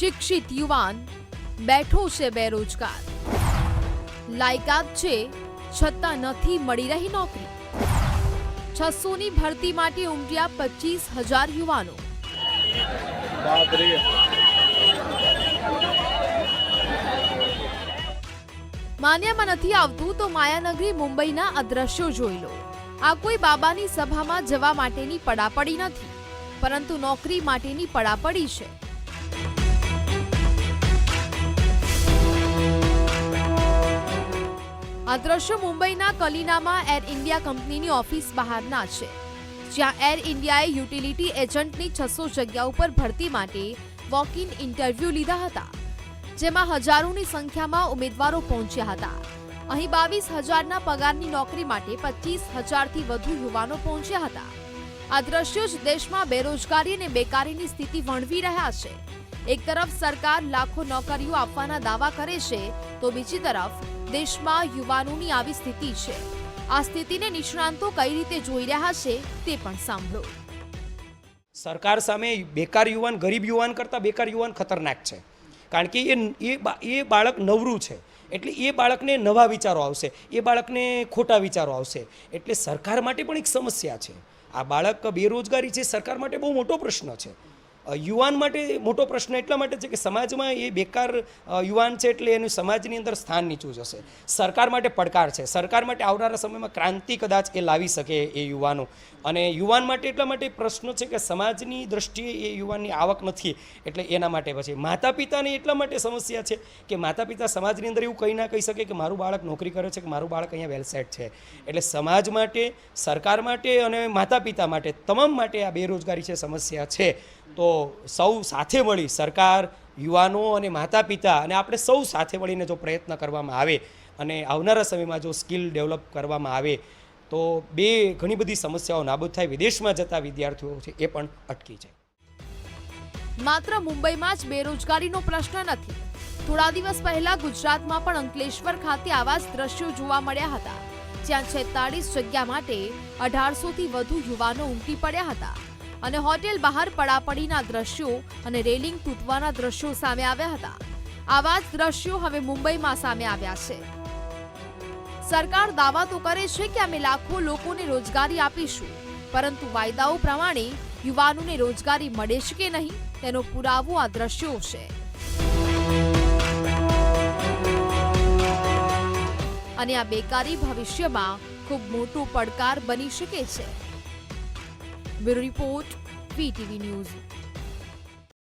શિક્ષિત યુવાન બેઠો છે બેરોજગાર. લાયકાત છે છતાં નથી મળી રહી નોકરી. છસોની ભરતી માટે ઉમટ્યા પચીસ હજાર યુવાનો. માન્યામાં નથી આવતું તો માયાનગરી મુંબઈના અદ્રશ્યો જોઈ લો. આ કોઈ બાબાની સભામાં જવા માટેની પડાપડી નથી પરંતુ નોકરી માટેની પડાપડી છે. આ દ્રશ્યો મુંબઈના કલીનામાં એર ઇન્ડિયા કંપનીની ઓફિસ બહારના છે, જ્યાં એર ઇન્ડિયાએ યુટિલિટી એજન્ટની છસો જગ્યા ઉપર ભરતી માટે વોક ઇન ઇન્ટરવ્યૂ લીધા હતા, જેમાં હજારોની સંખ્યામાં ઉમેદવારો પહોંચ્યા હતા. અહીં બાવીસ હજારના પગારની નોકરી માટે પચીસ હજારથી વધુ યુવાનો પહોંચ્યા હતા. આ દ્રશ્યો જ દેશમાં બેરોજગારી અને બેકારીની સ્થિતિ વણવી રહ્યા છે. એક તરફ સરકાર લાખો નોકરીઓ આપવાના દાવા કરે છે, તો બીજી તરફ દેશમાં યુવાનોની આવી સ્થિતિ છે. આ સ્થિતિને નિષ્ણાંતો કઈ રીતે જોઈ રહ્યા છે તે પણ સાંભળો. સરકાર સામે બેકાર યુવાન, ગરીબ યુવાન કરતાં બેકાર યુવાન ખતરનાક છે. કારણ કે એ એ બાળક નવરું છે. એટલે એ બાળકને નવા વિચારો આવશે, એ બાળકને ખોટા વિચારો આવશે. એટલે સરકાર માટે પણ એક સમસ્યા છે. આ બાળક બેરોજગારી છે, સરકાર માટે બહુ મોટો પ્રશ્ન છે. યુવાન માટે મોટો પ્રશ્ન એટલા માટે છે કે સમાજમાં એ બેકાર યુવાન છે એટલે એનું સમાજની અંદર સ્થાન નીચું જશે સરકાર માટે પડકાર છે. સરકાર માટે આવનારા સમયમાં ક્રાંતિ કદાચ એ લાવી શકે એ યુવાનો. અને યુવાન માટે એટલા માટે પ્રશ્ન છે કે સમાજની દ્રષ્ટિએ એ યુવાનની આવક નથી એટલે એના માટે પછી. માતા પિતાને એટલા માટે સમસ્યા છે કે માતા પિતા સમાજની અંદર એવું કંઈ ના કહી શકે કે મારું બાળક નોકરી કરે છે, કે મારું બાળક અહીંયા વેલસેટ છે. એટલે સમાજ માટે, સરકાર માટે અને માતા પિતા માટે, તમામ માટે આ બેરોજગારી છે, સમસ્યા છે. તો સૌ સાથે મળી સરકાર, યુવાનો અને માતા પિતા અને આપણે સૌ સાથે મળીને જો પ્રયત્ન કરવામાં આવે અને આવનારા સમયમાં જો સ્કિલ ડેવલપ કરવામાં આવે, તો બે ઘણી બધી સમસ્યાઓ નાબૂદ થાય વિદેશમાં જતા વિદ્યાર્થીઓ છે એ પણ અટકી જાય. માત્ર મુંબઈમાં જ બેરોજગારીનો પ્રશ્ન નથી. થોડા દિવસ પહેલા ગુજરાતમાં પણ અંકલેશ્વર ખાતે આવા જ દ્રશ્યો જોવા મળ્યા હતા. જ્યાં છેતાળીસ જગ્યા માટે અઢારસો થી વધુ યુવાનો ઉમટી પડ્યા હતા. અને હોટેલ બહાર પડાપડીના દ્રશ્યો અને રેલિંગ તૂટવાના દ્રશ્યો સામે આવ્યા હતા. આવા જ દ્રશ્યો હવે મુંબઈમાં સામે આવ્યા છે. સરકાર દાવા તો કરે છે કે અમે લાખો લોકોને રોજગારી આપીશું, પરંતુ વાયદાઓ પ્રમાણે યુવાનોને રોજગારી મળે છે કે નહીં, તેનો પુરાવો આ દ્રશ્યો છે. અને આ બેકારી ભવિષ્યમાં ખૂબ મોટો પડકાર બની શકે છે. Bureau report VTV news